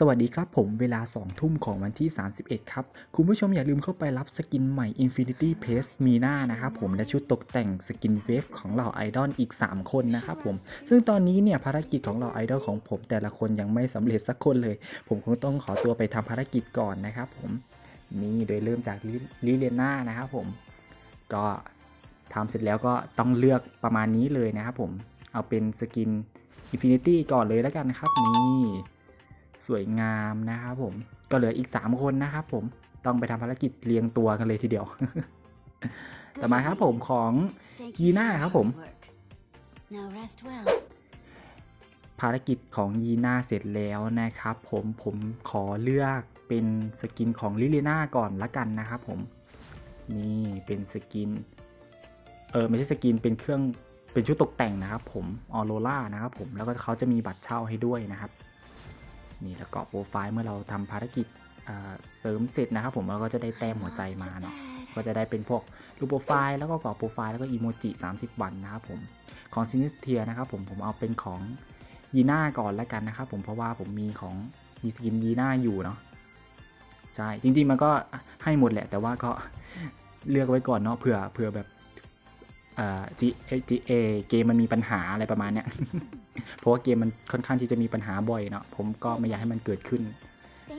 สวัสดีครับผมเวลา 2 ทุ่มของวันที่ 31 ครับ คุณผู้ชมอย่าลืมเข้าไปรับสกินใหม่ Infinity Pace มีหน้านะครับผมและชุดตกแต่งสกินเวฟของเหล่าไอดอลอีก 3 คนนะครับผม ซึ่งตอนนี้เนี่ยภารกิจของเหล่าไอดอลของผมแต่ละคนยังไม่สำเร็จสักคนเลย ผมคงต้องขอตัวไปทำภารกิจก่อนนะครับผม นี่โดยเริ่มจากลิลิเลน่านะครับผม ก็ทำเสร็จแล้วก็ต้องเลือกประมาณนี้เลยนะครับผม เอาเป็นสกิน Infinity ก่อนเลยแล้วกันนะครับนี่ สวยงามนะครับผมก็เหลืออีก 3 คนนะครับผมต้องไปทำภารกิจเรียงตัวกันเลยทีเดียว ต่อมาครับผมของยีน่าครับผม ภารกิจของยีน่าเสร็จแล้วนะครับผมผมขอเลือกเป็นสกินของลิเลน่าก่อนละกันนะครับผม นี่เป็นสกิน เออไม่ใช่สกินเป็นเครื่องเป็นชุดตกแต่งนะครับผมออโรล่านะครับผมแล้วก็เขาจะมีบัตรเช่าให้ด้วยนะครับ นี่แล้วก็โปรไฟล์เมื่อเราทำภารกิจอ่าเสริมเสร็จนะครับ ผมเราก็จะได้แต้มหัวใจมาเนาะก็จะได้เป็นพวกรูปโปรไฟล์แล้วก็กรอบโปรไฟล์แล้วก็อีโมจิ30 วันนะครับผมของซินิสเทียนะครับผมผมเอาเป็นของยีน่าก่อนแล้วกันนะครับผมเพราะว่าผมมีของมีสกินยีน่าอยู่เนาะใช่จริงๆมันก็ให้หมดแหละ แต่ว่าก็เลือกไว้ก่อนเนาะเผื่อเผื่อแบบเอ่อ G G A เกมมันมีปัญหาอะไรประมาณเนี้ย เพราะว่าเกมมันค่อนข้างที่จะมีปัญหาบ่อยเนาะ ผมก็ไม่อยากให้มันเกิดขึ้น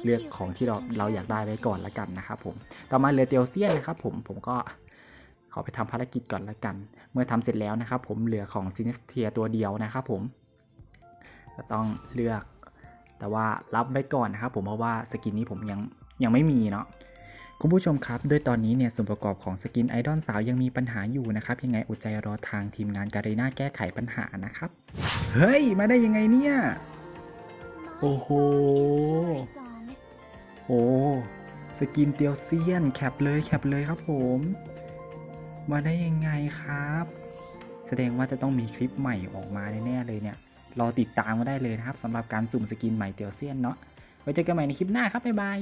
เลือกของที่เราเราอยากได้ไว้ก่อนละกันนะครับผม ต่อมาเรือเตียวเซียนนะครับผม ผมก็ขอไปทำภารกิจก่อนละกัน เมื่อทำเสร็จแล้วนะครับผม เหลือของซินิสเทียตัวเดียวนะครับผม ก็ต้องเลือก แต่ว่ารับไว้ก่อนนะครับผม เพราะว่าสกินนี้ผมยังยังไม่มีเนาะ คุณผู้ชมครับด้วยตอนนี้เนี่ยส่วนประกอบของสกินไอดอลสาวยังมีปัญหาอยู่นะครับยังไงอดใจรอทางทีมงานการีนาแก้ไขปัญหานะครับ เฮ้ย มาได้ยังไงเนี่ย โอ้โหโอ้สกินเตียวเซียนแคปเลยแคปเลยครับผม มาได้ยังไงครับ แสดงว่าจะต้องมีคลิปใหม่ออกมาแน่ๆเลยเนี่ยรอติดตามมาได้เลยนะครับสำหรับการสุ่มสกินใหม่เตียวเซียนเนาะไว้เจอกันใหม่ในคลิปหน้าครับบ๊ายบาย